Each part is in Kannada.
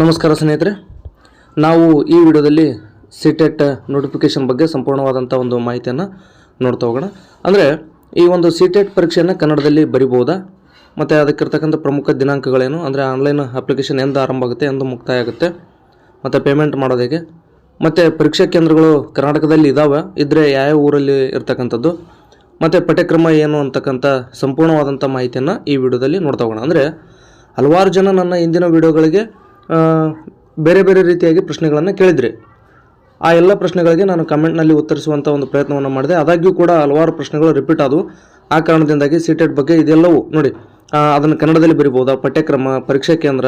ನಮಸ್ಕಾರ ಸ್ನೇಹಿತರೆ. ನಾವು ಈ ವಿಡಿಯೋದಲ್ಲಿ ಸಿಟೆಟ್ ನೋಟಿಫಿಕೇಶನ್ ಬಗ್ಗೆ ಸಂಪೂರ್ಣವಾದಂಥ ಒಂದು ಮಾಹಿತಿಯನ್ನು ನೋಡ್ತಾ ಹೋಗೋಣ. ಅಂದರೆ ಈ ಒಂದು ಸಿಟೆಟ್ ಪರೀಕ್ಷೆಯನ್ನು ಕನ್ನಡದಲ್ಲಿ ಬರಿಬೋದಾ? ಮತ್ತು ಅದಕ್ಕಿರ್ತಕ್ಕಂಥ ಪ್ರಮುಖ ದಿನಾಂಕಗಳೇನು? ಅಂದರೆ ಆನ್ಲೈನ್ ಅಪ್ಲಿಕೇಶನ್ ಎಂದು ಆರಂಭ ಆಗುತ್ತೆ, ಎಂದು ಮುಕ್ತಾಯ ಆಗುತ್ತೆ, ಮತ್ತು ಪೇಮೆಂಟ್ ಮಾಡೋದು ಹೇಗೆ? ಮತ್ತು ಪರೀಕ್ಷಾ ಕೇಂದ್ರಗಳು ಕರ್ನಾಟಕದಲ್ಲಿ ಇದ್ದಾವೆ ಇದ್ದರೆ ಯಾವ ಊರಲ್ಲಿ ಇರ್ತಕ್ಕಂಥದ್ದು? ಮತ್ತು ಪಠ್ಯಕ್ರಮ ಏನು ಅಂತಕ್ಕಂಥ ಸಂಪೂರ್ಣವಾದಂಥ ಮಾಹಿತಿಯನ್ನು ಈ ವಿಡಿಯೋದಲ್ಲಿ ನೋಡ್ತಾ ಹೋಗೋಣ. ಅಂದರೆ ಹಲವಾರು ಜನ ನನ್ನ ಇಂದಿನ ವಿಡಿಯೋಗಳಿಗೆ ಬೇರೆ ಬೇರೆ ರೀತಿಯಾಗಿ ಪ್ರಶ್ನೆಗಳನ್ನು ಕೇಳಿದ್ರಿ. ಆ ಎಲ್ಲ ಪ್ರಶ್ನೆಗಳಿಗೆ ನಾನು ಕಮೆಂಟ್ನಲ್ಲಿ ಉತ್ತರಿಸುವಂಥ ಒಂದು ಪ್ರಯತ್ನವನ್ನು ಮಾಡಿದೆ. ಆದಾಗ್ಯೂ ಕೂಡ ಹಲವಾರು ಪ್ರಶ್ನೆಗಳು ರಿಪೀಟ್ ಆದವು. ಆ ಕಾರಣದಿಂದಾಗಿ ಸೀಟೆಡ್ ಬಗ್ಗೆ ಇದೆಲ್ಲವೂ ನೋಡಿ ಅದನ್ನು ಕನ್ನಡದಲ್ಲಿ ಬರಿಬೋದಾ ಪಠ್ಯಕ್ರಮ, ಪರೀಕ್ಷಾ ಕೇಂದ್ರ,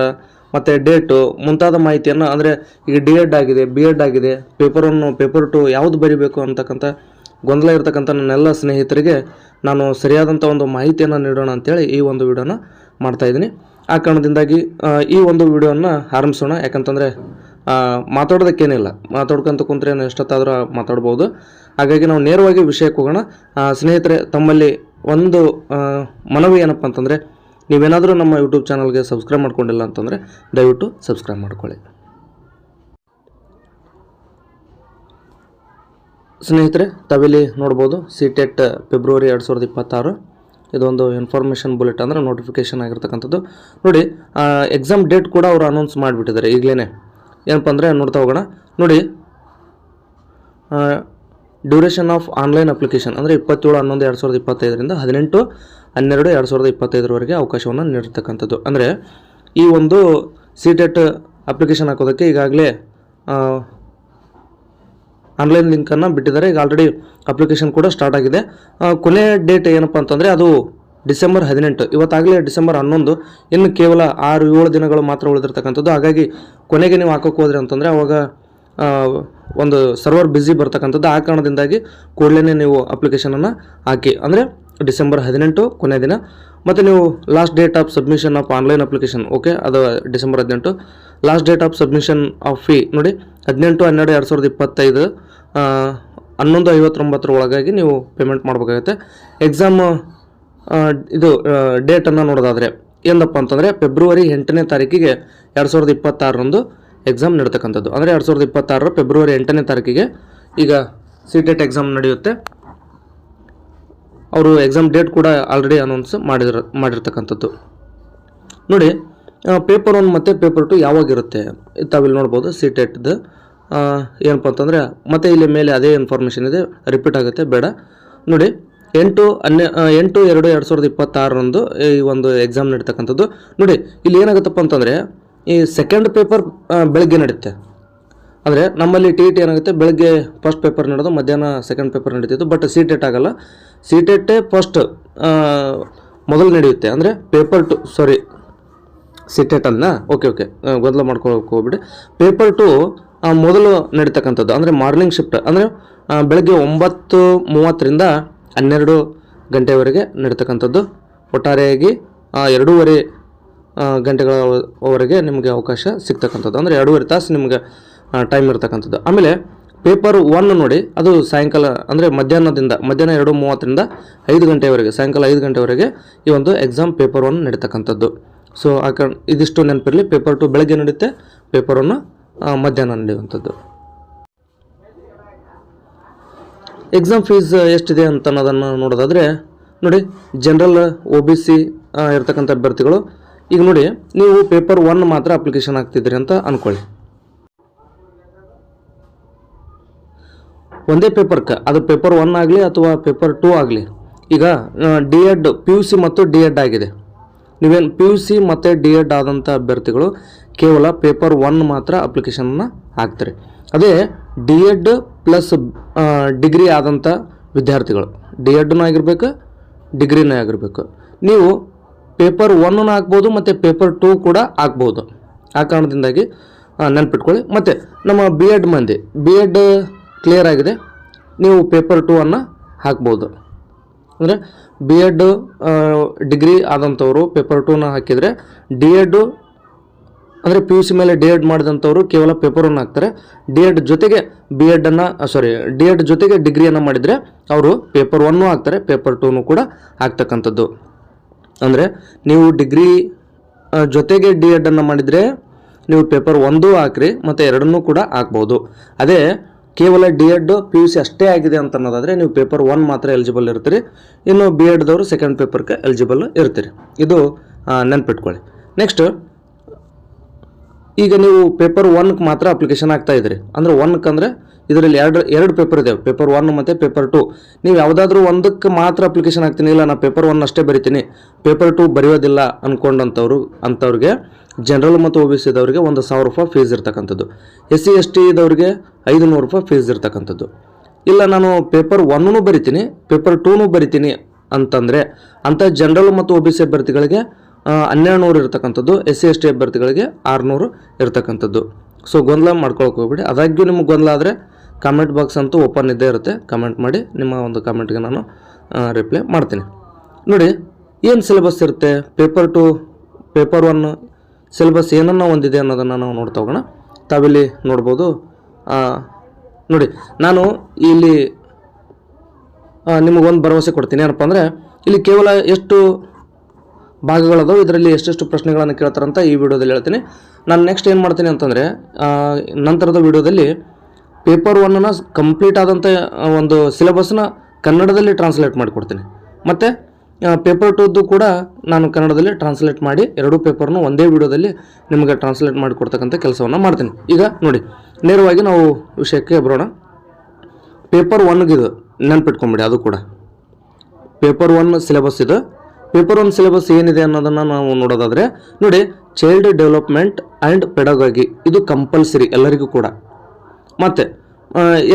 ಮತ್ತು ಡೇಟು ಮುಂತಾದ ಮಾಹಿತಿಯನ್ನು ಅಂದರೆ ಈಗ ಡಿ ಎಡ್ ಆಗಿದೆ ಬಿ ಎಡ್ ಆಗಿದೆ ಪೇಪರ್ ಒನ್ನು ಪೇಪರ್ ಟು ಯಾವುದು ಬರಿಬೇಕು ಅಂತಕ್ಕಂಥ ಗೊಂದಲ ಇರತಕ್ಕಂಥ ನನ್ನೆಲ್ಲ ಸ್ನೇಹಿತರಿಗೆ ನಾನು ಸರಿಯಾದಂಥ ಒಂದು ಮಾಹಿತಿಯನ್ನು ನೀಡೋಣ ಅಂತೇಳಿ ಈ ಒಂದು ವಿಡಿಯೋನ ಮಾಡ್ತಾಯಿದ್ದೀನಿ ಆ ಕಾರಣದಿಂದಾಗಿ ಈ ಒಂದು ವಿಡಿಯೋವನ್ನು ಆರಂಭಿಸೋಣ. ಯಾಕಂತಂದರೆ ಮಾತಾಡೋದಕ್ಕೇನಿಲ್ಲ. ಮಾತಾಡ್ಕೊಂತ ಕುಂತ್ರೆ ಎಷ್ಟೊತ್ತಾದರೂ ಮಾತಾಡ್ಬೋದು. ಹಾಗಾಗಿ ನಾವು ನೇರವಾಗಿ ವಿಷಯಕ್ಕೆ ಹೋಗೋಣ. ಸ್ನೇಹಿತರೆ, ತಮ್ಮಲ್ಲಿ ಒಂದು ಮನವಿ ಏನಪ್ಪ ಅಂತಂದರೆ, ನೀವೇನಾದರೂ ನಮ್ಮ ಯೂಟ್ಯೂಬ್ ಚಾನಲ್ಗೆ ಸಬ್ಸ್ಕ್ರೈಬ್ ಮಾಡ್ಕೊಂಡಿಲ್ಲ ಅಂತಂದರೆ, ದಯವಿಟ್ಟು ಸಬ್ಸ್ಕ್ರೈಬ್ ಮಾಡ್ಕೊಳ್ಳಿ. ಸ್ನೇಹಿತರೆ, ತಾವಿಲ್ಲಿ ನೋಡ್ಬೋದು ಸಿ ಟೆಟ್ ಫೆಬ್ರವರಿ ಎರಡು ಸಾವಿರದ ಇಪ್ಪತ್ತಾರು. ಇದೊಂದು ಇನ್ಫಾರ್ಮೇಷನ್ ಬುಲೆಟ್ ಅಂದರೆ ನೋಟಿಫಿಕೇಶನ್ ಆಗಿರ್ತಕ್ಕಂಥದ್ದು. ನೋಡಿ ಎಕ್ಸಾಮ್ ಡೇಟ್ ಕೂಡ ಅವರು ಅನೌನ್ಸ್ ಮಾಡಿಬಿಟ್ಟಿದ್ದಾರೆ ಈಗಲೇ ಏನಪ್ಪ ಅಂದರೆ ನೋಡ್ತಾ ಹೋಗೋಣ. ನೋಡಿ ಡ್ಯೂರೇಷನ್ ಆಫ್ ಆನ್ಲೈನ್ ಅಪ್ಲಿಕೇಶನ್ ಅಂದರೆ ಇಪ್ಪತ್ತೇಳು, ಹನ್ನೊಂದು, ಎರಡು ಸಾವಿರದ ಇಪ್ಪತ್ತೈದರಿಂದ ಹದಿನೆಂಟು, ಹನ್ನೆರಡು, ಎರಡು ಸಾವಿರದ ಇಪ್ಪತ್ತೈದರವರೆಗೆ ಅವಕಾಶವನ್ನು ನೀಡಿರ್ತಕ್ಕಂಥದ್ದು. ಅಂದರೆ ಈ ಒಂದು ಸಿ ಟೆಟ್ ಅಪ್ಲಿಕೇಶನ್ ಹಾಕೋದಕ್ಕೆ ಈಗಾಗಲೇ ಆನ್ಲೈನ್ ಲಿಂಕನ್ನು ಬಿಟ್ಟಿದ್ದಾರೆ. ಈಗ ಆಲ್ರೆಡಿ ಅಪ್ಲಿಕೇಶನ್ ಕೂಡ ಸ್ಟಾರ್ಟ್ ಆಗಿದೆ. ಕೊನೆ ಡೇಟ್ ಏನಪ್ಪ ಅಂತಂದರೆ ಅದು ಡಿಸೆಂಬರ್ ಹದಿನೆಂಟು. ಇವತ್ತಾಗಲೇ ಡಿಸೆಂಬರ್ ಹನ್ನೊಂದು. ಇನ್ನು ಕೇವಲ ಆರು, ಏಳು ದಿನಗಳು ಮಾತ್ರ ಉಳಿದಿರ್ತಕ್ಕಂಥದ್ದು. ಹಾಗಾಗಿ ಕೊನೆಗೆ ನೀವು ಹಾಕೋಕೆ ಹೋದ್ರೆ ಅಂತಂದರೆ ಅವಾಗ ಒಂದು ಸರ್ವರ್ ಬ್ಯುಸಿ ಬರ್ತಕ್ಕಂಥದ್ದು. ಆ ಕಾರಣದಿಂದಾಗಿ ಕೂಡಲೇ ನೀವು ಅಪ್ಲಿಕೇಶನನ್ನು ಹಾಕಿ. ಅಂದರೆ ಡಿಸೆಂಬರ್ ಹದಿನೆಂಟು ಕೊನೆಯ ದಿನ. ಮತ್ತು ನೀವು last date of submission of online application okay ಅದು ಡಿಸೆಂಬರ್ ಹದಿನೆಂಟು. Last date of submission of fee ನೋಡಿ ಹದಿನೆಂಟು, ಹನ್ನೆರಡು, ಎರಡು ಸಾವಿರದ ಇಪ್ಪತ್ತೈದು ಹನ್ನೊಂದು, ಐವತ್ತೊಂಬತ್ತರ ಒಳಗಾಗಿ ನೀವು ಪೇಮೆಂಟ್ ಮಾಡಬೇಕಾಗುತ್ತೆ. ಎಕ್ಸಾಮ್ ಇದು ಡೇಟನ್ನು ನೋಡೋದಾದರೆ ಏನಪ್ಪ ಅಂತಂದರೆ ಫೆಬ್ರವರಿ ಎಂಟನೇ ತಾರೀಕಿಗೆ ಎರಡು ಸಾವಿರದ ಇಪ್ಪತ್ತಾರರಂದು ಎಕ್ಸಾಮ್ ನಡೀತಕ್ಕಂಥದ್ದು. ಅಂದರೆ ಎರಡು ಸಾವಿರದ ಇಪ್ಪತ್ತಾರರ ಫೆಬ್ರವರಿ ಎಂಟನೇ ತಾರೀಕಿಗೆ ಈಗ ಸಿ ಟೆಟ್ ಎಕ್ಸಾಮ್ ನಡೆಯುತ್ತೆ. ಅವರು ಎಕ್ಸಾಮ್ ಡೇಟ್ ಕೂಡ ಆಲ್ರೆಡಿ ಅನೌನ್ಸ್ ಮಾಡಿರ ಮಾಡಿರ್ತಕ್ಕಂಥದ್ದು. ನೋಡಿ ಪೇಪರ್ ಒನ್ ಮತ್ತು ಪೇಪರ್ ಟು ಯಾವಾಗಿರುತ್ತೆ ತಾವಿಲ್ಲಿ ನೋಡ್ಬೋದು ಸಿ ಟೆಟ್ದು ಏನಪ್ಪ ಅಂತಂದರೆ ಮತ್ತೆ ಇಲ್ಲಿ ಮೇಲೆ ಅದೇ ಇನ್ಫಾರ್ಮೇಷನ್ ಇದೆ. ರಿಪೀಟ್ ಆಗುತ್ತೆ, ಬೇಡ. ನೋಡಿ, ಎಂಟು ಹನ್ನೆ ಎಂಟು, ಎರಡು ಎರಡು ಸಾವಿರದ ಇಪ್ಪತ್ತಾರರಂದು ಈ ಒಂದು ಎಕ್ಸಾಮ್ ನಡೀತಕ್ಕಂಥದ್ದು. ನೋಡಿ, ಇಲ್ಲಿ ಏನಾಗುತ್ತಪ್ಪ ಅಂತಂದರೆ, ಈ ಸೆಕೆಂಡ್ ಪೇಪರ್ ಬೆಳಗ್ಗೆ ನಡೆಯುತ್ತೆ ಅಂದರೆ ನಮ್ಮಲ್ಲಿ ಟಿ ಟಿ ಏನಾಗುತ್ತೆ, ಬೆಳಗ್ಗೆ ಫಸ್ಟ್ ಪೇಪರ್ ನಡೆದು ಮಧ್ಯಾಹ್ನ ಸೆಕೆಂಡ್ ಪೇಪರ್ ನಡೀತಿತ್ತು ಬಟ್ ಸಿ ಟೆಟ್ ಆಗಲ್ಲ. ಸಿ ಟೆಟ್ಟೇ ಫಸ್ಟ್ ಮೊದಲು ನಡೆಯುತ್ತೆ. ಅಂದರೆ ಪೇಪರ್ ಟು ಸಾರಿ ಸಿಟೆಟ್ ಅಲ್ಲ ಓಕೆ ಓಕೆ ಗೊಂದಲ ಮಾಡ್ಕೊಳಕ್ಕೆ ಹೋಗ್ಬಿಡಿ. ಪೇಪರ್ ಟು ಮೊದಲು ನಡೀತಕ್ಕಂಥದ್ದು. ಅಂದರೆ ಮಾರ್ನಿಂಗ್ ಶಿಫ್ಟ್ ಅಂದರೆ ಬೆಳಗ್ಗೆ ಒಂಬತ್ತು ಮೂವತ್ತರಿಂದ ಹನ್ನೆರಡು ಗಂಟೆವರೆಗೆ ನಡೀತಕ್ಕಂಥದ್ದು. ಒಟ್ಟಾರೆಯಾಗಿ ಎರಡೂವರೆ ಗಂಟೆಗಳವರೆಗೆ ನಿಮಗೆ ಅವಕಾಶ ಸಿಗ್ತಕ್ಕಂಥದ್ದು. ಅಂದರೆ ಎರಡೂವರೆ ತಾಸು ನಿಮಗೆ ಟೈಮ್ ಇರ್ತಕ್ಕಂಥದ್ದು. ಆಮೇಲೆ ಪೇಪರ್ ಒನ್ ನೋಡಿ, ಅದು ಸಾಯಂಕಾಲ, ಅಂದರೆ ಮಧ್ಯಾಹ್ನದಿಂದ, ಮಧ್ಯಾಹ್ನ ಎರಡು ಮೂವತ್ತರಿಂದ ಐದು ಗಂಟೆವರೆಗೆ, ಸಾಯಂಕಾಲ ಐದು ಗಂಟೆವರೆಗೆ ಈ ಒಂದು ಎಕ್ಸಾಮ್ ಪೇಪರ್ ಒನ್ ನಡೀತಕ್ಕಂಥದ್ದು. ಸೊ ಆ ಇದಿಷ್ಟು ನೆನಪಿರಲಿ. ಪೇಪರ್ ಟು ಬೆಳಗ್ಗೆ ನಡೆಯುತ್ತೆ ಪೇಪರ್ ಒನ್ನು ಮಧ್ಯಾಹ್ನ ನಡೆಯುವಂಥದ್ದು. ಎಕ್ಸಾಮ್ ಫೀಸ್ ಎಷ್ಟಿದೆ ಅಂತ ಅನ್ನೋದನ್ನು ನೋಡೋದಾದರೆ, ನೋಡಿ ಜನರಲ್ ಒ ಬಿ ಸಿ ಇರ್ತಕ್ಕಂಥ ಅಭ್ಯರ್ಥಿಗಳು, ಈಗ ನೋಡಿ, ನೀವು ಪೇಪರ್ ಒನ್ ಮಾತ್ರ ಅಪ್ಲಿಕೇಶನ್ ಹಾಕ್ತಿದ್ದೀರಿ ಅಂತ ಅಂದ್ಕೊಳ್ಳಿ ಒಂದೇ ಪೇಪರ್ಗೆ ಅದು ಪೇಪರ್ ಒನ್ ಆಗಲಿ ಅಥವಾ ಪೇಪರ್ ಟೂ ಆಗಲಿ. ಈಗ D Ed P U C ಮತ್ತು ಡಿ ಎಡ್ ಆಗಿದೆ. ನೀವೇನು ಪಿ ಯು ಸಿ ಮತ್ತು ಡಿ ಎಡ್ ಆದಂಥ ಅಭ್ಯರ್ಥಿಗಳು ಕೇವಲ ಪೇಪರ್ ಒನ್ ಮಾತ್ರ ಅಪ್ಲಿಕೇಶನ್ನ ಹಾಕ್ತಾರೆ. ಅದೇ ಡಿ ಎಡ್ ಪ್ಲಸ್ ಡಿಗ್ರಿ ಆದಂಥ ವಿದ್ಯಾರ್ಥಿಗಳು. ಡಿ ಎಡ್ನೂ ಆಗಿರಬೇಕು ಡಿಗ್ರಿನೂ ಆಗಿರಬೇಕು. ನೀವು ಪೇಪರ್ ಒನ್ನೂ ಹಾಕ್ಬೋದು ಮತ್ತು ಪೇಪರ್ ಟೂ ಕೂಡ ಹಾಕ್ಬೋದು. ಆ ಕಾರಣದಿಂದಾಗಿ ನೆನ್ಪಿಟ್ಕೊಳ್ಳಿ. ಮತ್ತು ನಮ್ಮ ಬಿ ಎಡ್ ಮಂದಿ ಬಿ ಎಡ್ ಕ್ಲಿಯರ್ ಆಗಿದೆ. ನೀವು ಪೇಪರ್ ಟೂ ಅನ್ನು ಹಾಕ್ಬೋದು. ಅಂದರೆ ಬಿ ಎಡ್ ಡಿಗ್ರಿ ಆದಂಥವರು ಪೇಪರ್ ಟೂನ ಹಾಕಿದರೆ ಡಿ ಎಡ್ಡು ಅಂದರೆ ಪಿ ಯು ಸಿ ಮೇಲೆ ಡಿ ಎಡ್ ಮಾಡಿದಂಥವ್ರು ಕೇವಲ ಪೇಪರನ್ನು ಹಾಕ್ತಾರೆ. ಡಿ ಎಡ್ ಜೊತೆಗೆ ಬಿ ಎಡನ್ನು ಸಾರಿ ಡಿ ಎಡ್ ಜೊತೆಗೆ ಡಿಗ್ರಿಯನ್ನು ಮಾಡಿದರೆ ಅವರು ಪೇಪರ್ ಒನ್ನು ಹಾಕ್ತಾರೆ ಪೇಪರ್ ಟೂನು ಕೂಡ ಹಾಕ್ತಕ್ಕಂಥದ್ದು. ಅಂದರೆ ನೀವು ಡಿಗ್ರಿ ಜೊತೆಗೆ ಡಿ ಎಡನ್ನು ಮಾಡಿದರೆ ನೀವು ಪೇಪರ್ ಒಂದು ಹಾಕ್ರಿ, ಮತ್ತು ಎರಡನ್ನೂ ಕೂಡ ಹಾಕ್ಬೋದು. ಅದೇ ಕೇವಲ D Ed P U C ಅಷ್ಟೇ ಆಗಿದೆ ಅಂತ ಅನ್ನೋದಾದರೆ ನೀವು ಪೇಪರ್ ಒನ್ ಮಾತ್ರ ಎಲಿಜಿಬಲ್ ಇರ್ತೀರಿ, ಇನ್ನು ಬಿ ಎಡ್ದವರು ಸೆಕೆಂಡ್ ಪೇಪರ್ಗೆ ಎಲಿಜಿಬಲ್ ಇರ್ತೀರಿ. ಇದು ನೆನ್ಪಿಟ್ಕೊಳ್ಳಿ. ನೆಕ್ಸ್ಟ್ ಈಗ ನೀವು ಪೇಪರ್ ಒನ್ಗೆ ಮಾತ್ರ ಅಪ್ಲಿಕೇಶನ್ ಆಗ್ತಾ ಇದ್ರಿ. ಅಂದ್ರೆ ಒನ್ಕ್ಕೆ ಅಂದರೆ ಇದರಲ್ಲಿ ಎರಡು ಎರಡು ಪೇಪರ್ ಇದಾವೆ. ಪೇಪರ್ ಒನ್ ಮತ್ತು ಪೇಪರ್ ಟು ನೀವು ಯಾವುದಾದ್ರೂ ಒಂದಕ್ಕೆ ಮಾತ್ರ ಅಪ್ಲಿಕೇಶನ್ ಆಗ್ತೀನಿ ಇಲ್ಲ ನಾನು ಪೇಪರ್ ಒನ್ ಅಷ್ಟೇ ಬರಿತೀನಿ. ಪೇಪರ್ ಟು ಬರೆಯೋದಿಲ್ಲ ಅಂದ್ಕೊಂಡಂಥವ್ರು ಅಂಥವ್ರಿಗೆ ಜನರಲ್ ಮತ್ತು ಒ ಬಿ ಸಿ ಇದ್ದವ್ರಿಗೆ ಒಂದು ಸಾವಿರ ರೂಪಾಯಿ ಫೀಸ್ ಇರ್ತಕ್ಕಂಥದ್ದು. ಎಸ್ ಸಿ ಎಸ್ ಟಿ ಇದ್ದವ್ರಿಗೆ ಐದು ನೂರು ರೂಪಾಯಿ ಫೀಸ್ ಇರ್ತಕ್ಕಂಥದ್ದು. ಇಲ್ಲ, ನಾನು ಪೇಪರ್ ಒನ್ನೂ ಬರಿತೀನಿ ಪೇಪರ್ ಟೂನು ಬರಿತೀನಿ ಅಂತಂದರೆ ಅಂಥ ಜನರಲ್ ಮತ್ತು ಒ ಬಿ ಸಿ ಅಭ್ಯರ್ಥಿಗಳಿಗೆ ಹನ್ನೆರಡು ನೂರು ಇರತಕ್ಕಂಥದ್ದು ಎಸ್ ಸಿ ಎಸ್ ಟಿ ಅಭ್ಯರ್ಥಿಗಳಿಗೆ ಆರುನೂರು ಇರತಕ್ಕಂಥದ್ದು. ಸೊ ಗೊಂದಲ ಮಾಡ್ಕೊಳಕ್ಕೆ ಹೋಗ್ಬಿಡಿ. ಅದಾಗ್ಯೂ ನಿಮ್ಗೆ ಗೊಂದಲ ಆದರೆ ಕಾಮೆಂಟ್ ಬಾಕ್ಸ್ ಅಂತೂ ಓಪನ್ ಇದ್ದೇ ಇರುತ್ತೆ. ಕಮೆಂಟ್ ಮಾಡಿ ನಿಮ್ಮ ಒಂದು ಕಮೆಂಟ್ಗೆ ನಾನು ರಿಪ್ಲೈ ಮಾಡ್ತೀನಿ. ನೋಡಿ, ಏನು ಸಿಲೆಬಸ್ ಇರುತ್ತೆ? Paper two paper one syllabus ಏನನ್ನು ಹೊಂದಿದೆ ಅನ್ನೋದನ್ನು ನಾವು ನೋಡ್ತಾ ಹೋಗೋಣ. ತಾವಿಲ್ಲಿ ನೋಡ್ಬೋದು. ನೋಡಿ, ನಾನು ಇಲ್ಲಿ ನಿಮಗೊಂದು ಭರವಸೆ ಕೊಡ್ತೀನಿ. ಏನಪ್ಪ ಅಂದರೆ, ಇಲ್ಲಿ ಕೇವಲ ಎಷ್ಟು ಭಾಗಗಳದಾವೆ. ಇದರಲ್ಲಿ ಎಷ್ಟೆಷ್ಟು ಪ್ರಶ್ನೆಗಳನ್ನು ಕೇಳ್ತಾರಂತ ಈ ವಿಡಿಯೋದಲ್ಲಿ ಹೇಳ್ತೀನಿ. ನಾನು ನೆಕ್ಸ್ಟ್ ಏನು ಮಾಡ್ತೀನಿ ಅಂತಂದರೆ ನಂತರದ ವಿಡಿಯೋದಲ್ಲಿ ಪೇಪರ್ ಒನ್ನ ಕಂಪ್ಲೀಟ್ ಆದಂಥ ಒಂದು ಸಿಲೆಬಸ್ನ ಕನ್ನಡದಲ್ಲಿ ಟ್ರಾನ್ಸ್ಲೇಟ್ ಮಾಡಿಕೊಡ್ತೀನಿ. ಮತ್ತು ಪೇಪರ್ ಟೂದ್ದು ಕೂಡ ನಾನು ಕನ್ನಡದಲ್ಲಿ ಟ್ರಾನ್ಸ್ಲೇಟ್ ಮಾಡಿ ಎರಡೂ ಪೇಪರ್ನು ಒಂದೇ ವಿಡಿಯೋದಲ್ಲಿ ನಿಮಗೆ ಟ್ರಾನ್ಸ್ಲೇಟ್ ಮಾಡಿಕೊಡ್ತಕ್ಕಂಥ ಕೆಲಸವನ್ನು ಮಾಡ್ತೀನಿ. ಈಗ ನೋಡಿ, ನೇರವಾಗಿ ನಾವು ವಿಷಯಕ್ಕೆ ಬರೋಣ. ಪೇಪರ್ ಒನ್ಗಿದು ನೆನ್ಪಿಟ್ಕೊಂಬಿಡಿ, ಅದು ಕೂಡ. ಪೇಪರ್ ಒನ್ ಸಿಲೆಬಸ್ ಇದು. ಪೇಪರ್ ಒನ್ ಸಿಲೆಬಸ್ ಏನಿದೆ ಅನ್ನೋದನ್ನು ನಾವು ನೋಡೋದಾದರೆ, ನೋಡಿ ಚೈಲ್ಡ್ ಡೆವಲಪ್ಮೆಂಟ್ ಆ್ಯಂಡ್ ಪೆಡಗಾಗಿ ಇದು ಕಂಪಲ್ಸರಿ ಎಲ್ಲರಿಗೂ ಕೂಡ. ಮತ್ತು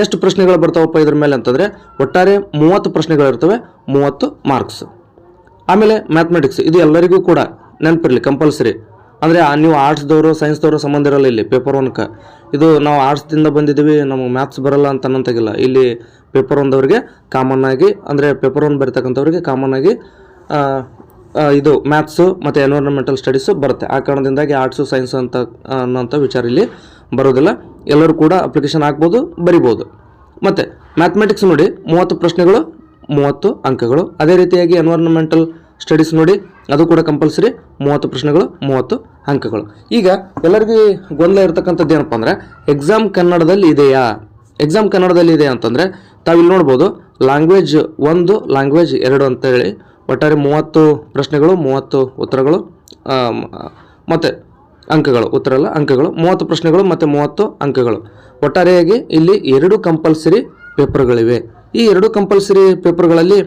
ಎಷ್ಟು ಪ್ರಶ್ನೆಗಳು ಬರ್ತಾವಪ್ಪ ಇದ್ರ ಮೇಲೆ ಅಂತಂದರೆ, ಒಟ್ಟಾರೆ ಮೂವತ್ತು ಪ್ರಶ್ನೆಗಳಿರ್ತವೆ ಮೂವತ್ತು ಮಾರ್ಕ್ಸ್ ಆಮೇಲೆ ಮ್ಯಾಥಮೆಟಿಕ್ಸ್ ಇದು ಎಲ್ಲರಿಗೂ ಕೂಡ ನೆನಪಿರಲಿ ಕಂಪಲ್ಸರಿ ಅಂದರೆ ನೀವು ಆರ್ಟ್ಸ್ದವರು ಸೈನ್ಸ್ದವರು ಸಂಬಂಧ ಇರಲ್ಲ ಇಲ್ಲಿ ಪೇಪರ್ ಒನ್ಗೆ ಇದು ನಾವು ಆರ್ಟ್ಸ್ದಿಂದ ಬಂದಿದ್ದೀವಿ, ನಮಗೆ ಮ್ಯಾಥ್ಸ್ ಬರಲ್ಲ ಅಂತ ಅನ್ನೋಂತಾಗಿಲ್ಲ ಇಲ್ಲಿ ಪೇಪರ್ ಒಂದವರಿಗೆ ಕಾಮನ್ ಆಗಿ, ಅಂದರೆ ಪೇಪರ್ ಒನ್ ಬರೀತಕ್ಕಂಥವ್ರಿಗೆ ಕಾಮನ್ ಆಗಿ ಇದು ಮ್ಯಾಥ್ಸು ಮತ್ತು ಎನ್ವೈರನ್ಮೆಂಟಲ್ ಸ್ಟಡೀಸು ಬರುತ್ತೆ. ಆ ಕಾರಣದಿಂದಾಗಿ ಆರ್ಟ್ಸು ಸೈನ್ಸು ಅಂತ, ಅನ್ನೋಂಥ ವಿಚಾರ ಇಲ್ಲಿ ಬರೋದಿಲ್ಲ. ಎಲ್ಲರೂ ಕೂಡ ಅಪ್ಲಿಕೇಶನ್ ಹಾಕ್ಬೋದು, ಬರಿಬೋದು. ಮತ್ತು ಮ್ಯಾಥಮೆಟಿಕ್ಸ್ ನೋಡಿ, ಮೂವತ್ತು ಪ್ರಶ್ನೆಗಳು, ಮೂವತ್ತು ಅಂಕಗಳು. ಅದೇ ರೀತಿಯಾಗಿ ಎನ್ವೈರನ್ಮೆಂಟಲ್ ಸ್ಟಡೀಸ್ ನೋಡಿ, ಅದು ಕೂಡ ಕಂಪಲ್ಸರಿ ಮೂವತ್ತು ಪ್ರಶ್ನೆಗಳು, ಮೂವತ್ತು ಅಂಕಗಳು. ಈಗ ಎಲ್ಲರಿಗೂ ಗೊಂದಲ ಇರತಕ್ಕಂಥದ್ದು ಏನಪ್ಪ ಅಂದರೆ ಎಕ್ಸಾಮ್ ಕನ್ನಡದಲ್ಲಿ ಇದೆಯಾ? ಎಕ್ಸಾಮ್ ಕನ್ನಡದಲ್ಲಿ ಇದೆ ಅಂತಂದರೆ, ತಾವಿಲ್ಲಿ ನೋಡ್ಬೋದು ಲ್ಯಾಂಗ್ವೇಜ್ ಒಂದು ಲ್ಯಾಂಗ್ವೇಜ್ ಎರಡು ಅಂತೇಳಿ ಒಟ್ಟಾರೆ ಮೂವತ್ತು ಪ್ರಶ್ನೆಗಳು, ಮೂವತ್ತು ಉತ್ತರಗಳು ಮತ್ತು ಅಂಕಗಳು, ಉತ್ತರ ಅಲ್ಲ, ಅಂಕಗಳು, ಮೂವತ್ತು ಪ್ರಶ್ನೆಗಳು ಮತ್ತು ಮೂವತ್ತು ಅಂಕಗಳು. ಒಟ್ಟಾರೆಯಾಗಿ ಇಲ್ಲಿ ಎರಡು ಕಂಪಲ್ಸರಿ ಪೇಪರ್ಗಳಿವೆ ಈ ಎರಡು ಕಂಪಲ್ಸರಿ ಪೇಪರ್ಗಳಲ್ಲಿ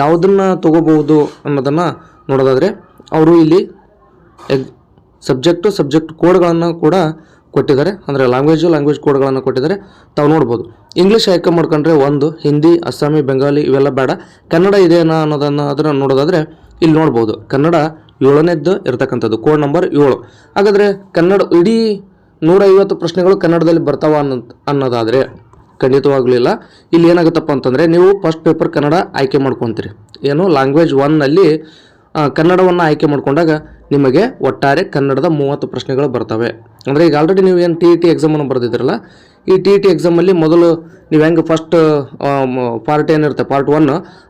ಯಾವುದನ್ನು ತಗೋಬಹುದು ಅನ್ನೋದನ್ನು ನೋಡೋದಾದರೆ, ಅವರು ಇಲ್ಲಿ ಎಗ್ ಸಬ್ಜೆಕ್ಟು ಸಬ್ಜೆಕ್ಟ್ ಕೋಡ್ಗಳನ್ನು ಕೂಡ ಕೊಟ್ಟಿದ್ದಾರೆ. ಅಂದರೆ ಲ್ಯಾಂಗ್ವೇಜು ಲ್ಯಾಂಗ್ವೇಜ್ ಕೋಡ್ಗಳನ್ನು ಕೊಟ್ಟಿದ್ದಾರೆ. ತಾವು ನೋಡ್ಬೋದು. ಇಂಗ್ಲೀಷ್ ಆಯ್ಕೆ ಮಾಡ್ಕೊಂಡ್ರೆ ಒಂದು, ಹಿಂದಿ, ಅಸ್ಸಾಮಿ, ಬೆಂಗಾಲಿ ಇವೆಲ್ಲ ಬೇಡ. ಕನ್ನಡ ಇದೆಯಾ ಅನ್ನೋದನ್ನು ಅದನ್ನು ನೋಡೋದಾದರೆ ಇಲ್ಲಿ ನೋಡ್ಬೋದು. ಕನ್ನಡ ಏಳನೇದ್ದು ಇರತಕ್ಕಂಥದ್ದು. ಕೋಡ್ ನಂಬರ್ ಏಳು. ಹಾಗಾದರೆ ಕನ್ನಡ, ಇಡೀ ನೂರೈವತ್ತು ಪ್ರಶ್ನೆಗಳು ಕನ್ನಡದಲ್ಲಿ ಬರ್ತಾವ ಅನ್ನೋ, ಅನ್ನೋದಾದರೆ ಖಂಡಿತವಾಗಲಿಲ್ಲ. ಇಲ್ಲಿ ಏನಾಗುತ್ತಪ್ಪ ಅಂತಂದರೆ ನೀವು ಫಸ್ಟ್ ಪೇಪರ್ ಕನ್ನಡ ಆಯ್ಕೆ ಮಾಡ್ಕೊತೀರಿ. ಏನು ಲ್ಯಾಂಗ್ವೇಜ್ ಒನ್ನಲ್ಲಿ ಕನ್ನಡವನ್ನು ಆಯ್ಕೆ ಮಾಡ್ಕೊಂಡಾಗ ನಿಮಗೆ ಒಟ್ಟಾರೆ ಕನ್ನಡದ ಮೂವತ್ತು ಪ್ರಶ್ನೆಗಳು ಬರ್ತವೆ. ಅಂದರೆ ಈಗ ಆಲ್ರೆಡಿ ನೀವು ಏನು ಟಿ ಇ ಟಿ ಎಕ್ಸಾಮನ್ನು ಬರೆದಿದ್ದೀರಲ್ಲ, ಈ ಟಿ ಇ ಟಿ ಎಕ್ಸಾಮಲ್ಲಿ ಮೊದಲು ನೀವು ಹೆಂಗೆ ಫಸ್ಟ್ ಪಾರ್ಟ್ ಏನಿರುತ್ತೆ ಪಾರ್ಟ್ ಒನ್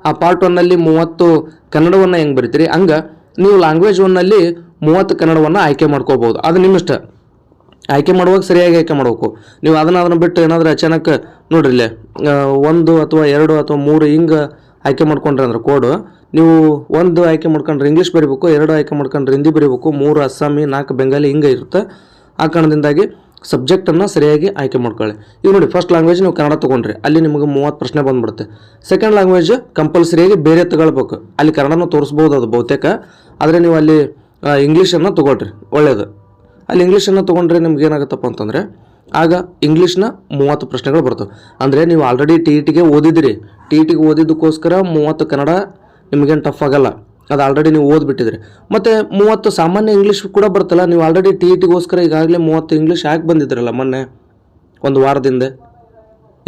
ಆ ಪಾರ್ಟ್ ಒನ್ನಲ್ಲಿ ಮೂವತ್ತು ಕನ್ನಡವನ್ನು ಹೆಂಗೆ ಬರಿತೀರಿ? ಹಂಗೆ ನೀವು ಲ್ಯಾಂಗ್ವೇಜ್ ಒನ್ನಲ್ಲಿ ಮೂವತ್ತು ಕನ್ನಡವನ್ನು ಆಯ್ಕೆ ಮಾಡ್ಕೋಬೋದು ಅದು ನಿಮ್ಮಿಷ್ಟ. ಆಯ್ಕೆ ಮಾಡುವಾಗ ಸರಿಯಾಗಿ ಆಯ್ಕೆ ಮಾಡಬೇಕು. ನೀವು ಅದನ್ನು ಅದನ್ನು ಬಿಟ್ಟು ಏನಾದರೂ ಅಚಾನಕ್ ನೋಡ್ರಿ ಇಲ್ಲೇ ಒಂದು ಅಥವಾ ಎರಡು ಅಥವಾ ಮೂರು ಹಿಂಗೆ ಆಯ್ಕೆ ಮಾಡ್ಕೊಂಡ್ರೆ ಅಂದ್ರೆ ಕೋಡು ನೀವು ಒಂದು ಆಯ್ಕೆ ಮಾಡ್ಕೊಂಡ್ರೆ ಇಂಗ್ಲೀಷ್ ಬರೀಬೇಕು, ಎರಡು ಆಯ್ಕೆ ಮಾಡ್ಕೊಂಡ್ರೆ ಹಿಂದಿ ಬರೀಬೇಕು, ಮೂರು ಅಸ್ಸಾಮಿ ನಾಲ್ಕು ಬೆಂಗಾಲಿ ಹಿಂಗೆ ಇರುತ್ತೆ. ಆ ಕಾರಣದಿಂದಾಗಿ ಸಬ್ಜೆಕ್ಟನ್ನು ಸರಿಯಾಗಿ ಆಯ್ಕೆ ಮಾಡ್ಕೊಳ್ಳಿ. ಈಗ ನೋಡಿ ಫಸ್ಟ್ ಲ್ಯಾಂಗ್ವೇಜ್ ನೀವು ಕನ್ನಡ ತೊಗೊಂಡ್ರಿ, ಅಲ್ಲಿ ನಿಮಗೆ ಮೂವತ್ತು ಪ್ರಶ್ನೆ ಬಂದ್ಬಿಡುತ್ತೆ. ಸೆಕೆಂಡ್ ಲ್ಯಾಂಗ್ವೇಜ್ ಕಂಪಲ್ಸರಿಯಾಗಿ ಬೇರೆ ತಗೊಳ್ಬೇಕು. ಅಲ್ಲಿ ಕನ್ನಡನೂ ತೋರಿಸ್ಬೋದು ಅದು ಬಹುತೇಕ, ಆದರೆ ನೀವು ಅಲ್ಲಿ ಇಂಗ್ಲೀಷನ್ನು ತೊಗೊಳ್ರಿ ಒಳ್ಳೆಯದು ಅಲ್ಲಿ ಇಂಗ್ಲೀಷನ್ನು ತೊಗೊಂಡ್ರೆ ನಿಮ್ಗೆ ಏನಾಗುತ್ತಪ್ಪ ಅಂತಂದರೆ, ಆಗ ಇಂಗ್ಲೀಷ್ನ ಮೂವತ್ತು ಪ್ರಶ್ನೆಗಳು ಬರ್ತವೆ. ಅಂದರೆ ನೀವು ಆಲ್ರೆಡಿ ಟಿ ಇ ಟಿಗೆ ಓದಿದಿರಿ ಟಿ ಇ ಟಿಗೆ ಓದಿದ್ದಕ್ಕೋಸ್ಕರ ಮೂವತ್ತು ಕನ್ನಡ ನಿಮಗೇನು ಟಫ್ ಆಗಲ್ಲ. ಅದು ಆಲ್ರೆಡಿ ನೀವು ಓದ್ಬಿಟ್ಟಿದ್ರಿ. ಮತ್ತು ಮೂವತ್ತು ಸಾಮಾನ್ಯ ಇಂಗ್ಲೀಷ್ ಕೂಡ ಬರ್ತಲ್ಲ, ನೀವು ಆಲ್ರೆಡಿ ಟಿ ಇ ಟಿಗೋಸ್ಕರ ಈಗಾಗಲೇ ಮೂವತ್ತು ಇಂಗ್ಲೀಷ್ ಯಾಕೆ ಬಂದಿದ್ರಲ್ಲ ಮೊನ್ನೆ, ಒಂದು ವಾರದಿಂದ.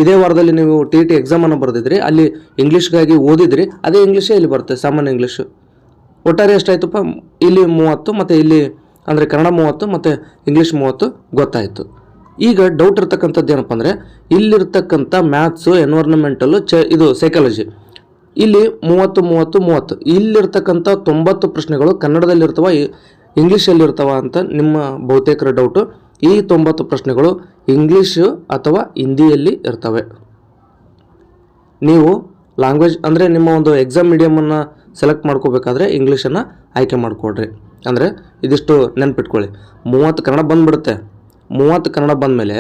ಇದೇ ವಾರದಲ್ಲಿ ನೀವು ಟಿ ಇ ಟಿ ಎಕ್ಸಾಮನ್ನು ಬರೆದಿದ್ರಿ, ಅಲ್ಲಿ ಇಂಗ್ಲೀಷ್ಗಾಗಿ ಓದಿದ್ರಿ, ಅದೇ ಇಂಗ್ಲೀಷೇ ಇಲ್ಲಿ ಬರುತ್ತೆ, ಸಾಮಾನ್ಯ ಇಂಗ್ಲೀಷು ಒಟ್ಟಾರೆ ಎಷ್ಟಾಯ್ತಪ್ಪ, ಇಲ್ಲಿ ಮೂವತ್ತು, ಮತ್ತು ಇಲ್ಲಿ ಅಂದರೆ ಕನ್ನಡ ಮೂವತ್ತು, ಮತ್ತು ಇಂಗ್ಲೀಷ್ ಮೂವತ್ತು ಗೊತ್ತಾಯಿತು. ಈಗ ಡೌಟ್ ಇರ್ತಕ್ಕಂಥದ್ದು ಏನಪ್ಪ ಅಂದರೆ, ಇಲ್ಲಿರ್ತಕ್ಕಂಥ ಮ್ಯಾಥ್ಸು ಎನ್ವೈರ್ನಮೆಂಟಲ್ಲು ಚ ಇದು ಸೈಕಾಲಜಿ ಇಲ್ಲಿ ಮೂವತ್ತು ಮೂವತ್ತು ಮೂವತ್ತು. ಇಲ್ಲಿರ್ತಕ್ಕಂಥ ತೊಂಬತ್ತು ಪ್ರಶ್ನೆಗಳು ಕನ್ನಡದಲ್ಲಿರ್ತವ ಇಂಗ್ಲೀಷಲ್ಲಿರ್ತವ ಅಂತ ನಿಮ್ಮ ಬಹುತೇಕರ ಡೌಟು ಈ ತೊಂಬತ್ತು ಪ್ರಶ್ನೆಗಳು ಇಂಗ್ಲೀಷು ಅಥವಾ ಹಿಂದಿಯಲ್ಲಿ ಇರ್ತವೆ. ನೀವು ಲ್ಯಾಂಗ್ವೇಜ್ ಅಂದರೆ ನಿಮ್ಮ ಒಂದು ಎಕ್ಸಾಮ್ ಮೀಡಿಯಮನ್ನು ಸೆಲೆಕ್ಟ್ ಮಾಡ್ಕೋಬೇಕಾದ್ರೆ ಇಂಗ್ಲೀಷನ್ನು ಆಯ್ಕೆ ಮಾಡಿಕೊಡ್ರಿ. ಅಂದರೆ ಇದಿಷ್ಟು ನೆನ್ಪಿಟ್ಕೊಳ್ಳಿ. ಮೂವತ್ತು ಕನ್ನಡ ಬಂದುಬಿಡುತ್ತೆ. ಮೂವತ್ತು ಕನ್ನಡ ಬಂದಮೇಲೆ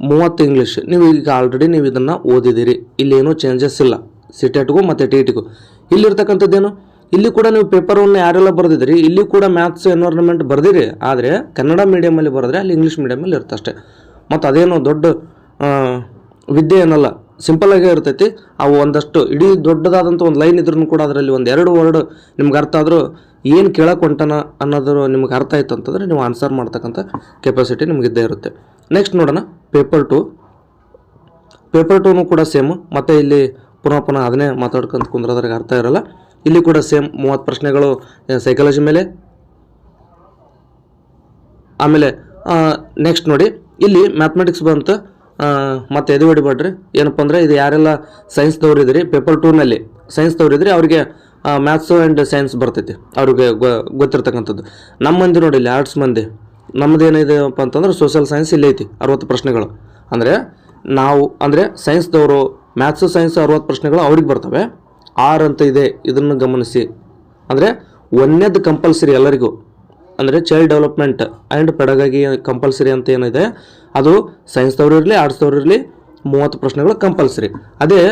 ಮೂವತ್ತು ಇಂಗ್ಲೀಷ್ ನೀವು ಈಗ ಆಲ್ರೆಡಿ ನೀವು ಇದನ್ನು ಓದಿದ್ದೀರಿ. ಇಲ್ಲೇನೂ ಚೇಂಜಸ್ ಇಲ್ಲ. ಸಿ ಟೆಟ್ಗೂ ಮತ್ತು ಟಿ ಇಟಿಗೂ ಇಲ್ಲಿರ್ತಕ್ಕಂಥದ್ದೇನು? ಇಲ್ಲಿ ಕೂಡ ನೀವು ಪೇಪರ್ ಒನ್ ಯಾರೆಲ್ಲ ಬರೆದಿದ್ದೀರಿ? ಇಲ್ಲಿ ಕೂಡ ಮ್ಯಾಥ್ಸ್ ಎನ್ವೈರ್ನ್ಮೆಂಟ್ ಬರೆದಿರಿ. ಆದರೆ ಕನ್ನಡ ಮೀಡಿಯಮಲ್ಲಿ ಬರೆದ್ರೆ ಅಲ್ಲಿ ಇಂಗ್ಲೀಷ್ ಮೀಡಿಯಮಲ್ಲಿ ಇರುತ್ತೆ ಅಷ್ಟೇ. ಮತ್ತು ಅದೇನು ದೊಡ್ಡ ವಿದ್ಯೆ ಏನಲ್ಲ ಸಿಂಪಲ್ ಆಗೇ ಇರ್ತೈತಿ. ಅವು ಒಂದಷ್ಟು ಇಡೀ ದೊಡ್ಡದಾದಂಥ ಒಂದು ಲೈನ್ ಇದ್ರೂ ಕೂಡ ಅದರಲ್ಲಿ ಒಂದು ಎರಡು ವರ್ಡ್ ನಿಮ್ಗೆ ಅರ್ಥ ಆದರೂ ಏನು ಕೇಳಕ್ಕೆ ಹೊಂಟನ ಅನ್ನೋದು ನಿಮ್ಗೆ ಅರ್ಥ ಆಯಿತು ಅಂತಂದರೆ ನೀವು ಆನ್ಸರ್ ಮಾಡ್ತಕ್ಕಂಥ ಕೆಪಾಸಿಟಿ ನಿಮಗಿದ್ದೇ ಇರುತ್ತೆ. ನೆಕ್ಸ್ಟ್ ನೋಡೋಣ ಪೇಪರ್ ಟು ಪೇಪರ್ ಟೂನು ಕೂಡ ಸೇಮ್ ಮತ್ತು ಇಲ್ಲಿ ಪುನಃ ಪುನಃ ಅದನ್ನೇ ಮಾತಾಡ್ಕೊಂತ ಕುಂದ್ರದ್ರಾಗ ಅರ್ಥ ಇರಲ್ಲ. ಇಲ್ಲಿ ಕೂಡ ಸೇಮ್ ಮೂವತ್ತು ಪ್ರಶ್ನೆಗಳು ಸೈಕಾಲಜಿ ಮೇಲೆ. ಆಮೇಲೆ ನೆಕ್ಸ್ಟ್ ನೋಡಿ. ಇಲ್ಲಿ ಮ್ಯಾಥಮೆಟಿಕ್ಸ್ ಬಂತು. ಮತ್ತೆ ಎದು ಹೊಡಿಬೇಡ್ರಿ ಏನಪ್ಪ ಅಂದರೆ ಇದು ಯಾರೆಲ್ಲ ಸೈನ್ಸ್ದವ್ರು ಇದ್ರಿ ಪೇಪರ್ ಟೂನಲ್ಲಿ ಸೈನ್ಸ್ದವ್ರು ಇದ್ರಿ ಅವರಿಗೆ ಮ್ಯಾಥ್ಸು ಆ್ಯಂಡ್ ಸೈನ್ಸ್ ಬರ್ತೈತಿ. ಅವ್ರಿಗೆ ಗೊತ್ತಿರ್ತಕ್ಕಂಥದ್ದು. ನಮ್ಮ ಮಂದಿ ನೋಡಿ ಇಲ್ಲಿ ಆರ್ಟ್ಸ್ ಮಂದಿ. ನಮ್ಮದು ಏನಿದೆಪ್ಪ ಅಂತಂದ್ರೆ ಸೋಷಿಯಲ್ ಸೈನ್ಸ್ ಇಲ್ಲೈತಿ ಅರವತ್ತು ಪ್ರಶ್ನೆಗಳು. ಅಂದರೆ ನಾವು, ಅಂದರೆ ಸೈನ್ಸ್ದವರು ಮ್ಯಾಥ್ಸು ಸೈನ್ಸ್ ಅರವತ್ತು ಪ್ರಶ್ನೆಗಳು ಅವ್ರಿಗೆ ಬರ್ತವೆ. ಆರ್ ಅಂತ ಇದೆ, ಇದನ್ನು ಗಮನಿಸಿ. ಅಂದರೆ ಒಂದನೇದು ಕಂಪಲ್ಸರಿ ಎಲ್ಲರಿಗೂ. ಅಂದರೆ child development and pedagogy compulsory ಅಂತ ಏನಿದೆ, ಅದು ಸೈನ್ಸ್ದವ್ರು ಇರಲಿ ಆರ್ಟ್ಸ್ದವ್ರು ಇರಲಿ, ಮೂವತ್ತು ಪ್ರಶ್ನೆಗಳು ಕಂಪಲ್ಸರಿ ಅದೇ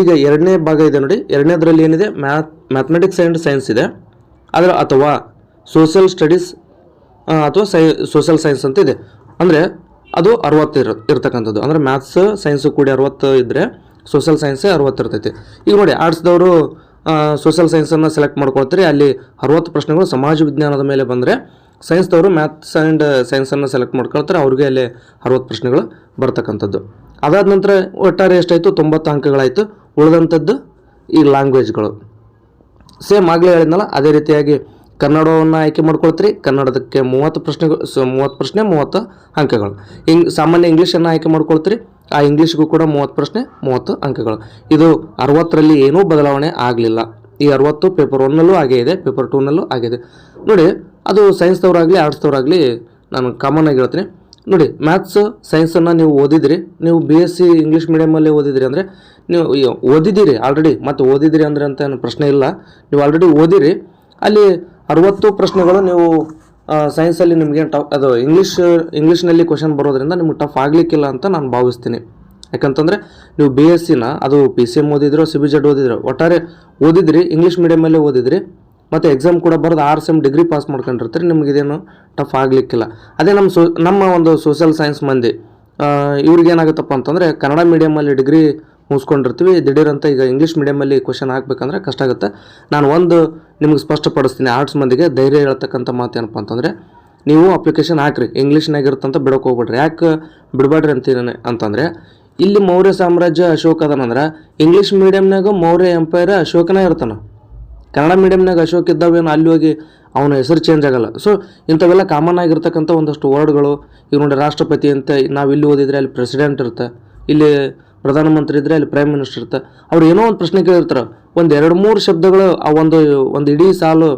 ಈಗ ಎರಡನೇ ಭಾಗ ಇದೆ ನೋಡಿ, ಎರಡನೇದ್ರಲ್ಲಿ ಏನಿದೆ? ಮ್ಯಾಥ್ ಮ್ಯಾಥಮೆಟಿಕ್ಸ್ ಆ್ಯಂಡ್ ಸೈನ್ಸ್ ಇದೆ. ಅದರ ಅಥವಾ ಸೋಷಿಯಲ್ ಸ್ಟಡೀಸ್ ಅಥವಾ ಸೈ ಸೋಷಿಯಲ್ ಸೈನ್ಸ್ ಅಂತ ಇದೆ. ಅಂದರೆ ಅದು ಅರವತ್ತು ಇರ, ಇರ್ತಕ್ಕಂಥದ್ದು. ಅಂದರೆ ಮ್ಯಾಥ್ಸ್ ಸೈನ್ಸು ಕೂಡಿ ಅರವತ್ತು ಇದ್ದರೆ ಸೋಷಿಯಲ್ ಸೈನ್ಸೇ ಅರವತ್ತು ಇರ್ತೈತಿ. ಈಗ ನೋಡಿ ಆರ್ಟ್ಸ್ದವರು ಸೋಷಲ್ ಸೈನ್ಸನ್ನು ಸೆಲೆಕ್ಟ್ ಮಾಡ್ಕೊಳ್ತೀರಿ, ಅಲ್ಲಿ ಅರವತ್ತು ಪ್ರಶ್ನೆಗಳು ಸಮಾಜ ವಿಜ್ಞಾನದ ಮೇಲೆ ಬಂದರೆ ಸೈನ್ಸ್ದವರು ಮ್ಯಾಥ್ಸ್ ಆ್ಯಂಡ್ ಸೈನ್ಸನ್ನು ಸೆಲೆಕ್ಟ್ ಮಾಡ್ಕೊಳ್ತಾರೆ, ಅವ್ರಿಗೆ ಅಲ್ಲಿ ಅರವತ್ತು ಪ್ರಶ್ನೆಗಳು ಬರ್ತಕ್ಕಂಥದ್ದು. ಅದಾದ ನಂತರ ಒಟ್ಟಾರೆ ಎಷ್ಟಾಯಿತು? ತೊಂಬತ್ತು ಅಂಕಗಳಾಯಿತು. ಉಳಿದಂಥದ್ದು ಈ ಲ್ಯಾಂಗ್ವೇಜ್ಗಳು ಸೇಮ್ ಆಗಲೇ ಹೇಳಿದ್ನಲ್ಲ, ಅದೇ ರೀತಿಯಾಗಿ ಕನ್ನಡವನ್ನು ಆಯ್ಕೆ ಮಾಡ್ಕೊಳ್ತೀರಿ? ಕನ್ನಡದಕ್ಕೆ ಮೂವತ್ತು ಪ್ರಶ್ನೆಗಳು ಮೂವತ್ತು ಪ್ರಶ್ನೆ, ಮೂವತ್ತು ಅಂಕಗಳು. ಇಂಗ್ ಸಾಮಾನ್ಯ ಇಂಗ್ಲೀಷನ್ನು ಆಯ್ಕೆ ಮಾಡ್ಕೊಳ್ತೀರಿ? ಆ ಇಂಗ್ಲೀಷ್ಗೂ ಕೂಡ ಮೂವತ್ತು ಪ್ರಶ್ನೆ, ಮೂವತ್ತು ಅಂಕಗಳು. ಇದು ಅರವತ್ತರಲ್ಲಿ ಏನೂ ಬದಲಾವಣೆ ಆಗಲಿಲ್ಲ. ಈ ಅರವತ್ತು ಪೇಪರ್ ಒನ್ನಲ್ಲೂ ಆಗೇ ಇದೆ, ಪೇಪರ್ ಟೂನಲ್ಲೂ ಆಗಿದೆ ನೋಡಿ, ಅದು ಸೈನ್ಸ್ದವರಾಗಲಿ ಆರ್ಟ್ಸ್ದವರಾಗಲಿ ನಾನು ಕಾಮನ್ ಆಗಿ ಹೇಳ್ತೀನಿ. ನೋಡಿ ಮ್ಯಾಥ್ಸ್ ಸೈನ್ಸನ್ನು ನೀವು ಓದಿದಿರಿ. ನೀವು ಬಿ ಎಸ್ ಸಿ ಇಂಗ್ಲೀಷ್ ಮೀಡಿಯಮಲ್ಲಿ ಓದಿದಿರಿ ಅಂದರೆ, ನೀವು ಓದಿದ್ದೀರಿ ಆಲ್ರೆಡಿ ಮತ್ತು ಓದಿದಿರಿ ಅಂದರೆ ಅಂತ ಏನು ಪ್ರಶ್ನೆ ಇಲ್ಲ. ನೀವು ಆಲ್ರೆಡಿ ಓದಿರಿ. ಅಲ್ಲಿ ಅರವತ್ತು ಪ್ರಶ್ನೆಗಳು ನೀವು ಸೈನ್ಸಲ್ಲಿ ನಿಮಗೆ ಟಫ್ ಅದು ಇಂಗ್ಲೀಷ್ ಇಂಗ್ಲೀಷ್ನಲ್ಲಿ ಕ್ವಶನ್ ಬರೋದ್ರಿಂದ ನಿಮ್ಗೆ ಟಫ್ ಆಗಲಿಕ್ಕಿಲ್ಲ ಅಂತ ನಾನು ಭಾವಿಸ್ತೀನಿ. ಯಾಕಂತಂದರೆ ನೀವು ಬಿ ಎಸ್ ಸಿನ ಅದು ಪಿ ಸಿ ಎಂ ಓದಿದ್ರು ಸಿ ಬಿ ಜೆಡ್ ಓದಿದ್ರು, ಒಟ್ಟಾರೆ ಓದಿದ್ರಿ ಇಂಗ್ಲೀಷ್ ಮೀಡಿಯಮಲ್ಲೇ ಓದಿದ್ರಿ, ಮತ್ತು ಎಕ್ಸಾಮ್ ಕೂಡ ಬರೆದು ಆರು ಸೆಮ್ ಡಿಗ್ರಿ ಪಾಸ್ ಮಾಡ್ಕೊಂಡಿರ್ತೀರಿ, ನಿಮ್ಗೆ ಇದೇನು ಟಫ್ ಆಗಲಿಕ್ಕಿಲ್ಲ. ಅದೇ ನಮ್ಮ ಸೊ, ನಮ್ಮ ಒಂದು ಸೋಷಿಯಲ್ ಸೈನ್ಸ್ ಮಂದಿ ಇವ್ರಿಗೆ ಏನಾಗುತ್ತಪ್ಪ ಅಂತಂದರೆ ಕನ್ನಡ ಮೀಡಿಯಮಲ್ಲಿ ಡಿಗ್ರಿ ಮುಗಿಸ್ಕೊಂಡಿರ್ತೀವಿ ದಿಢೀರಂತ ಈಗ ಇಂಗ್ಲೀಷ್ ಮೀಡಿಯಮಲ್ಲಿ ಕ್ವಶನ್ ಹಾಕ್ಬೇಕಂದ್ರೆ ಕಷ್ಟ ಆಗುತ್ತೆ. ನಾನು ಒಂದು ನಿಮ್ಗೆ ಸ್ಪಷ್ಟಪಡಿಸ್ತೀನಿ. ಆರ್ಟ್ಸ್ ಮಂದಿಗೆ ಧೈರ್ಯ ಹೇಳ್ತಕ್ಕಂಥ ಮಾತು ಏನಪ್ಪ ಅಂತಂದರೆ, ನೀವು ಅಪ್ಲಿಕೇಶನ್ ಹಾಕ್ರಿ. ಇಂಗ್ಲೀಷ್ನಾಗ ಇರುತ್ತಂತ ಬಿಡೋಕೆ ಹೋಗ್ಬಿಡ್ರಿ. ಯಾಕೆ ಬಿಡಬೇಡ್ರಿ ಅಂತೀನಿ ಅಂತಂದರೆ, ಇಲ್ಲಿ ಮೌರ್ಯ ಸಾಮ್ರಾಜ್ಯ ಅಶೋಕ ಅದನಂದ್ರೆ ಇಂಗ್ಲೀಷ್ ಮೀಡಿಯಮ್ನಾಗ ಮೌರ್ಯ ಎಂಪೈರ್ ಅಶೋಕನೇ ಇರ್ತಾನೆ. ಕನ್ನಡ ಮೀಡಿಯಮ್ನಾಗ ಅಶೋಕ್ ಇದ್ದಾವೇನು ಅಲ್ಲಿ ಹೋಗಿ ಅವನ ಹೆಸರು ಚೇಂಜ್ ಆಗಲ್ಲ. ಸೊ ಇಂಥವೆಲ್ಲ ಕಾಮನ್ ಆಗಿರ್ತಕ್ಕಂಥ ಒಂದಷ್ಟು ವರ್ಡ್ಗಳು ಈಗ ನೋಡಿ ರಾಷ್ಟ್ರಪತಿ ಅಂತ ನಾವು ಇಲ್ಲಿ ಓದಿದ್ರೆ ಅಲ್ಲಿ ಪ್ರೆಸಿಡೆಂಟ್ ಇರುತ್ತೆ. ಇಲ್ಲಿ ಪ್ರಧಾನಮಂತ್ರಿ ಇದ್ದರೆ ಅಲ್ಲಿ ಪ್ರೈಮ್ ಮಿನಿಸ್ಟರ್ ಇರ್ತಾರೆ ಅವ್ರು ಏನೋ ಒಂದು ಪ್ರಶ್ನೆ ಕೇಳಿರ್ತಾರೆ. ಒಂದು ಎರಡು ಮೂರು ಶಬ್ದಗಳು ಆ ಒಂದು ಒಂದು ಇಡೀ ಸಾಲು,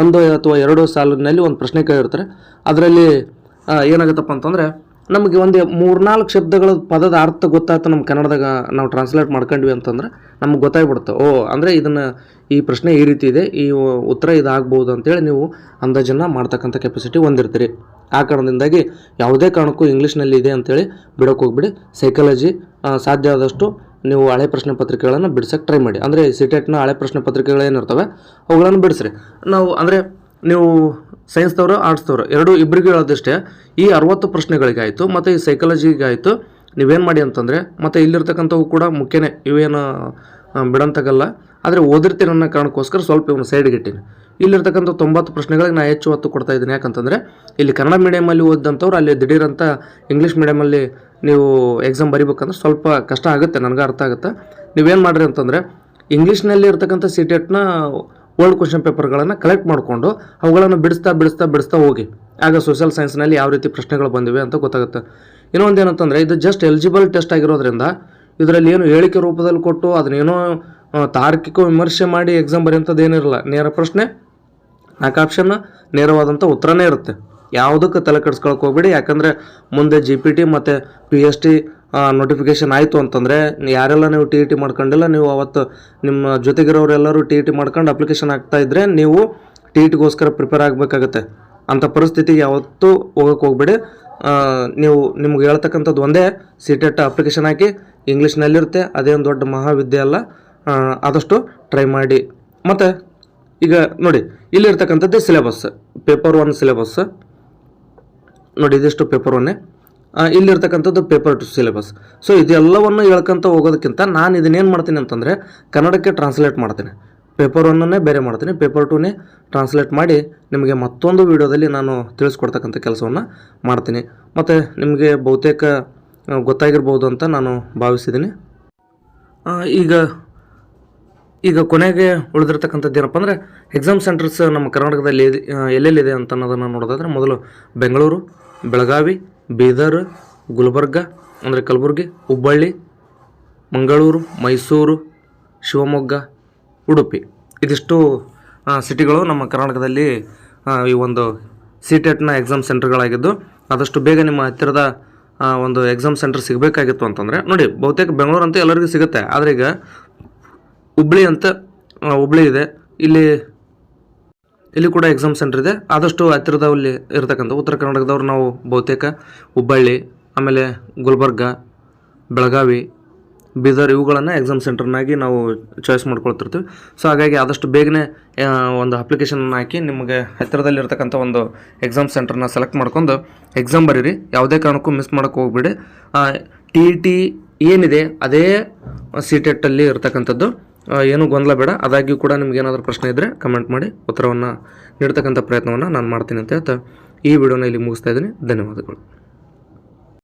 ಒಂದು ಅಥವಾ ಎರಡು ಸಾಲಿನಲ್ಲಿ ಒಂದು ಪ್ರಶ್ನೆ ಕೇಳಿರ್ತಾರೆ. ಅದರಲ್ಲಿ ಏನಾಗುತ್ತಪ್ಪ ಅಂತಂದರೆ, ನಮಗೆ ಒಂದು ಮೂರ್ನಾಲ್ಕು ಶಬ್ದಗಳ ಪದದ ಅರ್ಥ ಗೊತ್ತಾಯ್ತು ನಮ್ಮ ಕನ್ನಡದಾಗ ನಾವು ಟ್ರಾನ್ಸ್ಲೇಟ್ ಮಾಡ್ಕೊಂಡ್ವಿ ಅಂತಂದ್ರೆ ನಮ್ಗೆ ಗೊತ್ತಾಗ್ಬಿಡ್ತು ಓ, ಅಂದರೆ ಇದನ್ನು ಈ ಪ್ರಶ್ನೆ ಈ ರೀತಿ ಇದೆ, ಈ ಉತ್ತರ ಇದಾಗ್ಬೋದು ಅಂತೇಳಿ ನೀವು ಅಂದಾಜನ್ನು ಮಾಡ್ತಕ್ಕಂಥ ಕೆಪಾಸಿಟಿ ಹೊಂದಿರ್ತೀರಿ. ಆ ಕಾರಣದಿಂದಾಗಿ ಯಾವುದೇ ಕಾರಣಕ್ಕೂ ಇಂಗ್ಲೀಷ್ನಲ್ಲಿ ಇದೆ ಅಂತೇಳಿ ಬಿಡೋಕೆ ಹೋಗ್ಬಿಡಿ. ಸೈಕಾಲಜಿ ಸಾಧ್ಯ ಆದಷ್ಟು ನೀವು ಹಳೆ ಪ್ರಶ್ನೆ ಪತ್ರಿಕೆಗಳನ್ನು ಬಿಡ್ಸೋಕ್ಕೆ ಟ್ರೈ ಮಾಡಿ. ಅಂದರೆ ಸಿಟೆಟ್ನ ಹಳೆ ಪ್ರಶ್ನೆ ಪತ್ರಿಕೆಗಳು ಏನಿರ್ತವೆ ಅವುಗಳನ್ನು ಬಿಡಿಸ್ರಿ. ನಾವು ಅಂದರೆ ನೀವು ಸೈನ್ಸ್ದವರು ಆರ್ಟ್ಸ್ದವರು ಎರಡು ಇಬ್ಬರಿಗೂ ಹೇಳೋದಷ್ಟೇ ಈ ಅರವತ್ತು ಪ್ರಶ್ನೆಗಳಿಗಾಯಿತು ಮತ್ತು ಈ ಸೈಕಾಲಜಿಗಾಯಿತು ನೀವೇನು ಮಾಡಿ ಅಂತಂದರೆ ಮತ್ತು ಇಲ್ಲಿರ್ತಕ್ಕಂಥವು ಕೂಡ ಮುಖ್ಯನೇ ಇವೇನು ಆ, ಬಿಡಂತಾಗಲ್ಲ. ಆದರೆ ಓದಿರ್ತೀನಿ ಅನ್ನೋ ಕಾರಣಕ್ಕೋಸ್ಕರ ಸ್ವಲ್ಪ ಇವನು ಸೈಡ್ಗೆ ಇಟ್ಟೀನಿ. ಇಲ್ಲಿರ್ತಕ್ಕಂಥ ತೊಂಬತ್ತು ಪ್ರಶ್ನೆಗಳಿಗೆ ನಾನು ಹೆಚ್ಚು ಒತ್ತು ಕೊಡ್ತಾ ಇದ್ದೀನಿ. ಯಾಕಂತಂದರೆ ಇಲ್ಲಿ ಕನ್ನಡ ಮೀಡಿಯಮಲ್ಲಿ ಓದಿದಂಥವ್ರು ಅಲ್ಲಿ ದಿಢೀರಂತ ಇಂಗ್ಲೀಷ್ ಮೀಡಿಯಮಲ್ಲಿ ನೀವು ಎಕ್ಸಾಮ್ ಬರಿಬೇಕಂದ್ರೆ ಸ್ವಲ್ಪ ಕಷ್ಟ ಆಗುತ್ತೆ, ನನಗೆ ಅರ್ಥ ಆಗುತ್ತೆ. ನೀವೇನು ಮಾಡಿರಿ ಅಂತಂದರೆ ಇಂಗ್ಲೀಷ್ನಲ್ಲಿ ಇರ್ತಕ್ಕಂಥ ಸಿ ಟೆಟ್ನ ಓಲ್ಡ್ ಕ್ವಶನ್ ಪೇಪರ್ಗಳನ್ನು ಕಲೆಕ್ಟ್ ಮಾಡಿಕೊಂಡು, ಅವುಗಳನ್ನು ಬಿಡಿಸ್ತಾ ಬಿಡಿಸ್ತಾ ಬಿಡಿಸ್ತಾ ಹೋಗಿ. ಆಗ ಸೋಷಿಯಲ್ ಸೈನ್ಸ್ನಲ್ಲಿ ಯಾವ ರೀತಿ ಪ್ರಶ್ನೆಗಳು ಬಂದಿವೆ ಅಂತ ಗೊತ್ತಾಗುತ್ತೆ. ಇನ್ನೊಂದು ಏನಂತಂದರೆ, ಇದು ಜಸ್ಟ್ ಎಲಿಜಿಬಲ್ ಟೆಸ್ಟ್ ಆಗಿರೋದ್ರಿಂದ, ಇದರಲ್ಲಿ ಏನು ಹೇಳಿಕೆ ರೂಪದಲ್ಲಿ ಕೊಟ್ಟು, ಅದನ್ನೇನೋ ತಾರ್ಕಿಕ ವಿಮರ್ಶೆ ಮಾಡಿ ಎಕ್ಸಾಮ್ ಬರೆಯೋಂಥದ್ದು ಏನಿರಲ್ಲ, ನೇರ ಪ್ರಶ್ನೆ ನಾಲ್ಕು ಆಪ್ಷನ್ ನೇರವಾದಂಥ ಉತ್ತರನೇ ಇರುತ್ತೆ. ಯಾವುದಕ್ಕೆ ತಲೆ ಕೆಡಿಸ್ಕೊಳಕ್ಕೆ ಹೋಗ್ಬೇಡಿ. ಯಾಕಂದರೆ ಮುಂದೆ ಜಿ ಪಿ ಟಿ ಮತ್ತು ಪಿ ಎಸ್ ಟಿ ನೋಟಿಫಿಕೇಶನ್ ಆಯಿತು ಅಂತಂದರೆ ಯಾರೆಲ್ಲ ನೀವು ಟಿ ಇ ಟಿ ಮಾಡ್ಕೊಂಡಿಲ್ಲ, ನೀವು ಅವತ್ತು ನಿಮ್ಮ ಜೊತೆಗಿರೋರೆಲ್ಲರೂ ಟಿ ಇ ಟಿ ಮಾಡ್ಕೊಂಡು ಅಪ್ಲಿಕೇಶನ್ ಆಗ್ತಾ ಇದ್ದರೆ ನೀವು ಟಿ ಇ ಟಿಗೋಸ್ಕರ ಪ್ರಿಪೇರ್ ಆಗಬೇಕಾಗತ್ತೆ. ಅಂಥ ಪರಿಸ್ಥಿತಿಗೆ ಯಾವತ್ತೂ ಹೋಗಕ್ಕೆ ಹೋಗ್ಬೇಡಿ. ನೀವು ನಿಮ್ಗೆ ಹೇಳ್ತಕ್ಕಂಥದ್ದು ಒಂದೇ ಸಿ ಟೆಟ್ ಅಪ್ಲಿಕೇಶನ್ ಹಾಕಿ ಇಂಗ್ಲೀಷ್ನಲ್ಲಿರುತ್ತೆ ಅದೇನು ದೊಡ್ಡ ಮಹಾವಿದ್ಯೆ ಅಲ್ಲ. ಆದಷ್ಟು ಟ್ರೈ ಮಾಡಿ. ಮತ್ತು ಈಗ ನೋಡಿ, ಇಲ್ಲಿರ್ತಕ್ಕಂಥದ್ದು ಸಿಲೆಬಸ್ ಪೇಪರ್ ಒನ್ ಸಿಲೆಬಸ್ ನೋಡಿ, ಇದಿಷ್ಟು ಪೇಪರ್ ಒನ್ನೇ ಇಲ್ಲಿರ್ತಕ್ಕಂಥದ್ದು ಪೇಪರ್ ಟು ಸಿಲೆಬಸ್ ಸೊ ಇದೆಲ್ಲವನ್ನು ಹೇಳ್ಕೊಂತ ಹೋಗೋದಕ್ಕಿಂತ ನಾನು ಇದನ್ನೇನು ಮಾಡ್ತೀನಿ ಅಂತಂದರೆ, ಕನ್ನಡಕ್ಕೆ ಟ್ರಾನ್ಸ್ಲೇಟ್ ಮಾಡ್ತೀನಿ. ಪೇಪರ್ ಒನ್ನೇ ಬೇರೆ ಮಾಡ್ತೀನಿ. ಪೇಪರ್ ಟೂನೇ ಟ್ರಾನ್ಸ್ಲೇಟ್ ಮಾಡಿ ನಿಮಗೆ ಮತ್ತೊಂದು ವಿಡಿಯೋದಲ್ಲಿ ನಾನು ತಿಳಿಸ್ಕೊಡ್ತಕ್ಕಂಥ ಕೆಲಸವನ್ನು ಮಾಡ್ತೀನಿ. ಮತ್ತು ನಿಮಗೆ ಬಹುತೇಕ ಗೊತ್ತಾಗಿರ್ಬೋದು ಅಂತ ನಾನು ಭಾವಿಸಿದ್ದೀನಿ. ಈಗ ಈಗ ಕೊನೆಗೆ ಉಳಿದಿರ್ತಕ್ಕಂಥದ್ದು ಏನಪ್ಪ ಅಂದರೆ ಎಕ್ಸಾಮ್ ಸೆಂಟರ್ಸ್ ನಮ್ಮ ಕರ್ನಾಟಕದಲ್ಲಿ ಎಲ್ಲೆಲ್ಲಿದೆ ಅಂತ ಅನ್ನೋದನ್ನು ನೋಡೋದಾದ್ರೆ, ಮೊದಲು ಬೆಂಗಳೂರು ಬೆಳಗಾವಿ, ಬೀದರ್, ಗುಲ್ಬರ್ಗ, ಅಂದರೆ ಕಲಬುರಗಿ, ಹುಬ್ಬಳ್ಳಿ, ಮಂಗಳೂರು, ಮೈಸೂರು, ಶಿವಮೊಗ್ಗ, ಉಡುಪಿ. ಇದಿಷ್ಟು ಸಿಟಿಗಳು ನಮ್ಮ ಕರ್ನಾಟಕದಲ್ಲಿ ಈ ಒಂದು ಸಿ ಟೆಟ್ನ ಎಕ್ಸಾಮ್ ಸೆಂಟರ್ಗಳಾಗಿದ್ದು ಆದಷ್ಟು ಬೇಗ ನಿಮ್ಮ ಹತ್ತಿರದ ಒಂದು ಎಕ್ಸಾಮ್ ಸೆಂಟರ್ ಸಿಗಬೇಕಾಗಿತ್ತು ಅಂತಂದರೆ, ನೋಡಿ, ಬಹುತೇಕ ಬೆಂಗಳೂರು ಅಂತ ಎಲ್ಲರಿಗೂ ಸಿಗುತ್ತೆ. ಆದರೆ ಈಗ ಹುಬ್ಳಿ ಅಂತ ಹುಬ್ಳಿ ಇದೆ. ಇಲ್ಲಿ ಇಲ್ಲಿ ಕೂಡ ಎಕ್ಸಾಮ್ ಸೆಂಟರ್ ಇದೆ. ಆದಷ್ಟು ಹತ್ತಿರದಲ್ಲಿ ಇರತಕ್ಕಂಥ ಉತ್ತರ ಕರ್ನಾಟಕದವ್ರು ನಾವು ಬಹುತೇಕ ಹುಬ್ಬಳ್ಳಿ ಆಮೇಲೆ ಗುಲ್ಬರ್ಗ ಬೆಳಗಾವಿ ಬೀದರ್ ಇವುಗಳನ್ನು ಎಕ್ಸಾಮ್ ಸೆಂಟರ್ನಾಗಿ ನಾವು ಚಾಯ್ಸ್ ಮಾಡ್ಕೊಳ್ತಿರ್ತೀವಿ. ಸೊ ಹಾಗಾಗಿ ಆದಷ್ಟು ಬೇಗನೆ ಒಂದು ಅಪ್ಲಿಕೇಶನ್ ಹಾಕಿ ನಿಮಗೆ ಹತ್ತಿರದಲ್ಲಿರ್ತಕ್ಕಂಥ ಒಂದು ಎಕ್ಸಾಮ್ ಸೆಂಟರ್ನ ಸೆಲೆಕ್ಟ್ ಮಾಡ್ಕೊಂಡು ಎಕ್ಸಾಮ್ ಬರೀರಿ. ಯಾವುದೇ ಕಾರಣಕ್ಕೂ ಮಿಸ್ ಮಾಡೋಕ್ಕೆ ಹೋಗ್ಬೇಡಿ. ಟಿ ಟಿ ಏನಿದೆ ಅದೇ ಸಿ ಟೆಟ್ಟಲ್ಲಿ ಇರ್ತಕ್ಕಂಥದ್ದು. ಆ, ಏನೂ ಗೊಂದಲ ಬೇಡ. ಆದಾಗ್ಯೂ ಕೂಡ ನಿಮ್ಗೆ ಏನಾದರೂ ಪ್ರಶ್ನೆ ಇದ್ದರೆ ಕಮೆಂಟ್ ಮಾಡಿ ಉತ್ತರವನ್ನು ನೀಡ್ತಕ್ಕಂಥ ಪ್ರಯತ್ನವನ್ನು ನಾನು ಮಾಡ್ತೀನಿ ಅಂತ ಹೇಳ್ತಾ ಈ ವಿಡಿಯೋನ ಇಲ್ಲಿ ಮುಗಿಸ್ತಾ ಇದ್ದೀನಿ. ಧನ್ಯವಾದಗಳು.